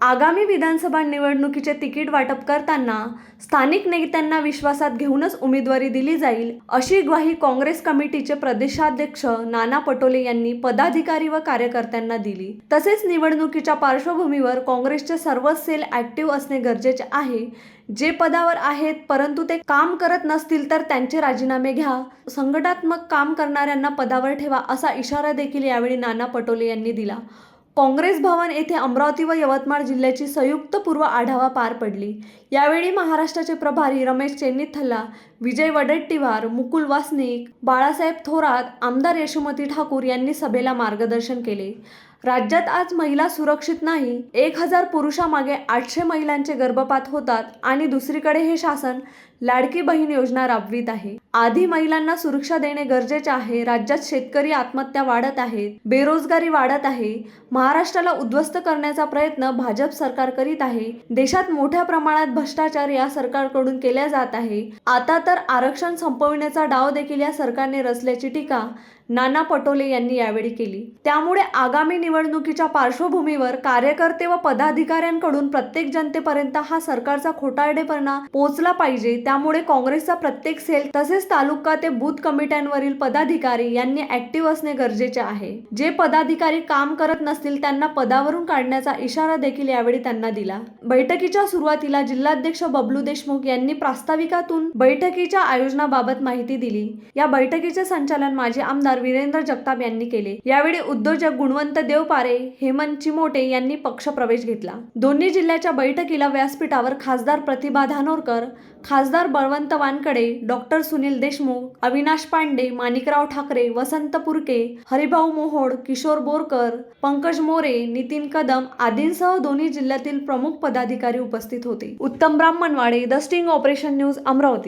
आगामी विधानसभा निवडणुकीचे तिकीट वाटप करताना स्थानिक नेत्यांना विश्वासात घेऊनच उमेदवारी दिली जाईल अशी ग्वाही काँग्रेस कमिटीचे प्रदेशाध्यक्ष नाना पटोले यांनी पदाधिकारी व कार्यकर्त्यांना दिली. तसेच निवडणुकीच्या पार्श्वभूमीवर काँग्रेसचे सर्व सेल ऍक्टिव्ह असणे गरजेचे आहे. जे पदावर आहेत परंतु ते काम करत नसतील तर त्यांचे राजीनामे घ्या. संघटनात्मक काम करणाऱ्यांना पदावर ठेवा असा इशारा देखील यावेळी नाना पटोले यांनी दिला. काँग्रेस भवन येथे अमरावती व यवतमाळ जिल्ह्याची संयुक्त पूर्व आढावा पार पडली. यावेळी महाराष्ट्राचे प्रभारी रमेश चेन्निथल्ला विजय वडेट्टीवार मुकुल वासनिक बाळासाहेब थोरात आमदार यशोमती ठाकूर यांनी सभेला मार्गदर्शन केले. राज्यात आज महिला सुरक्षित नाही. एक हजार पुरुषामागे आठशे महिलांचे गर्भपात होतात आणि दुसरीकडे हे शासन लाडकी बहीण योजना राबवित आहे. आधी महिलांना सुरक्षा देणे गरजेचे आहे. राज्यात शेतकरी आत्महत्या वाढत आहेत बेरोजगारी वाढत आहे. महाराष्ट्राला उद्ध्वस्त करण्याचा प्रयत्न भाजप सरकार करीत आहे. देशात मोठ्या प्रमाणात भ्रष्टाचार या सरकारकडून केल्या जात आहे. आता तर आरक्षण संपविण्याचा डाव देखील या सरकारने रचल्याची टीका नाना पटोले यांनी यावेळी केली. त्यामुळे आगामी निवडणुकीच्या पार्श्वभूमीवर कार्यकर्ते व पदाधिकाऱ्यांकडून प्रत्येक जनतेपर्यंत हा सरकारचा खोटारडेपणा पोहोचला पाहिजे त्यामुळे काँग्रेसचा प्रत्येक सेल तसेच तालुका ते बूथ कमिट्यांवरील पदाधिकारी यांनी ऍक्टिव्ह असणे गरजेचे आहे. जे पदाधिकारी काम करत नसतील त्यांना पदावरून काढण्याचा इशारा देखील यावेळी त्यांना दिला. बैठकीच्या सुरुवातीला जिल्हाध्यक्ष बबलू देशमुख यांनी प्रास्ताविकातून बैठकीच्या आयोजनाबाबत माहिती दिली. या बैठकीचे संचालन माजी आमदार वीरेंद्र जगताप यांनी केले. यावेळी उद्योजक गुणवंत देवपारे हेमंत चिमोटे यांनी पक्षप्रवेश घेतला. दोन्ही जिल्ह्याच्या बैठकीला व्यासपीठावर खासदार प्रतिभा धानोरकर खासदार बळवंत वानकडे डॉक्टर सुनील देशमुख अविनाश पांडे माणिकराव ठाकरे वसंत पुरके हरिभाऊ मोहोड किशोर बोरकर पंकज मोरे नितीन कदम आदींसह दोन्ही जिल्ह्यातील प्रमुख पदाधिकारी उपस्थित होते. Uttam Brahmanwade the sting operation news Amravati.